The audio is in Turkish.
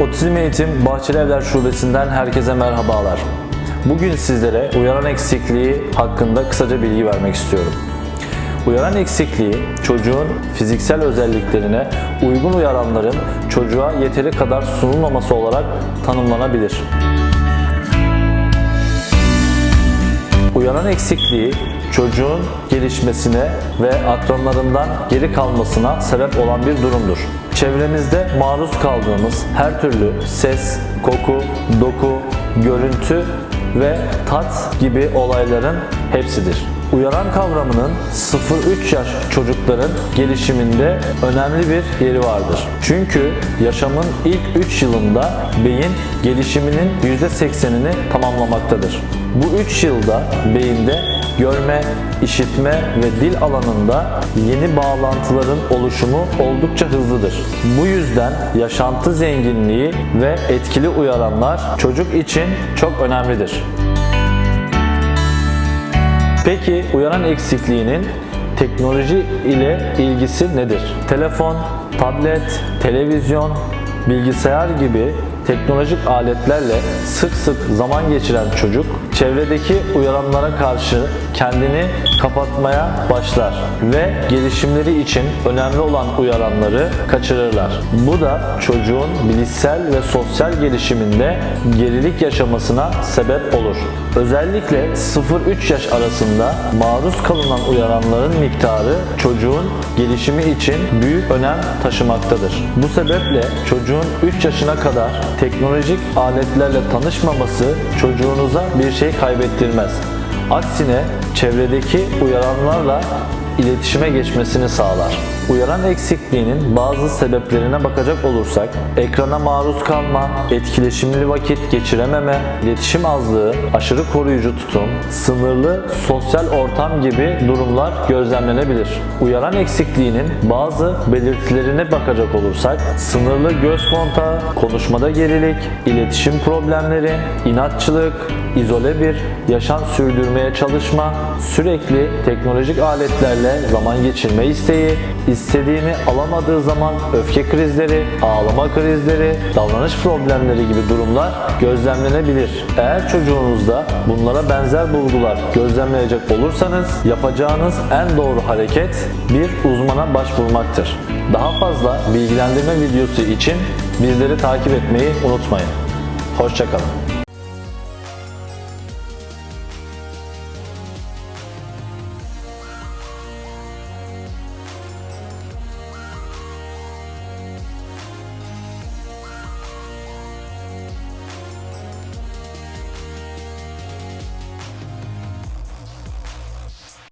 Otizm Eğitim Bahçeli Evler Şubesi'nden herkese merhabalar. Bugün sizlere uyaran eksikliği hakkında kısaca bilgi vermek istiyorum. Uyaran eksikliği çocuğun fiziksel özelliklerine uygun uyaranların çocuğa yeteri kadar sunulmaması olarak tanımlanabilir. Uyaran eksikliği çocuğun gelişmesine ve akranlarından geri kalmasına sebep olan bir durumdur. Çevremizde maruz kaldığımız her türlü ses, koku, doku, görüntü ve tat gibi olayların hepsidir. Uyaran kavramının 0-3 yaş çocukların gelişiminde önemli bir yeri vardır. Çünkü yaşamın ilk 3 yılında beyin gelişiminin %80'ini tamamlamaktadır. Bu 3 yılda beyinde görme, işitme ve dil alanında yeni bağlantıların oluşumu oldukça hızlıdır. Bu yüzden yaşantı zenginliği ve etkili uyaranlar çocuk için çok önemlidir. Peki uyaran eksikliğinin teknoloji ile ilgisi nedir? Telefon, tablet, televizyon, bilgisayar gibi teknolojik aletlerle sık sık zaman geçiren çocuk çevredeki uyaranlara karşı kendini kapatmaya başlar ve gelişimleri için önemli olan uyaranları kaçırırlar. Bu da çocuğun bilişsel ve sosyal gelişiminde gerilik yaşamasına sebep olur. Özellikle 0-3 yaş arasında maruz kalınan uyaranların miktarı çocuğun gelişimi için büyük önem taşımaktadır. Bu sebeple çocuğun 3 yaşına kadar teknolojik aletlerle tanışmaması çocuğunuza bir şey kaybettirmez. Aksine çevredeki uyaranlarla iletişime geçmesini sağlar. Uyaran eksikliğinin bazı sebeplerine bakacak olursak, ekrana maruz kalma, etkileşimli vakit geçirememe, iletişim azlığı, aşırı koruyucu tutum, sınırlı sosyal ortam gibi durumlar gözlemlenebilir. Uyaran eksikliğinin bazı belirtilerine bakacak olursak, sınırlı göz kontağı, konuşmada gerilik, iletişim problemleri, inatçılık, izole bir yaşam sürdürmeye çalışma, sürekli teknolojik aletlerle zaman geçirme isteği, istediğini alamadığı zaman öfke krizleri, ağlama krizleri, davranış problemleri gibi durumlar gözlemlenebilir. Eğer çocuğunuzda bunlara benzer bulgular gözlemleyecek olursanız yapacağınız en doğru hareket bir uzmana başvurmaktır. Daha fazla bilgilendirme videosu için bizleri takip etmeyi unutmayın. Hoşçakalın.